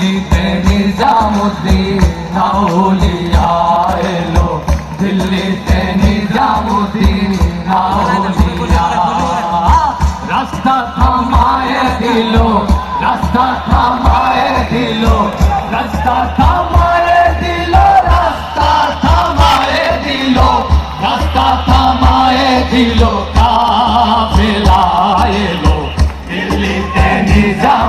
దిల్లీతే Nizamuddin ఔలియాలో దిల్లీతే Nizamuddin Auliya రస్తా థమాయే దిలో రస్తా థమాయే దిలో రస్తా థమాయే దిలో రస్తా థమాయే దిలో రస్తా థమాయే దిలో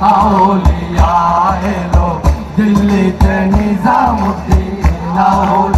Aulia, hello, Dilly, Tenny, Zamuti, Naulia.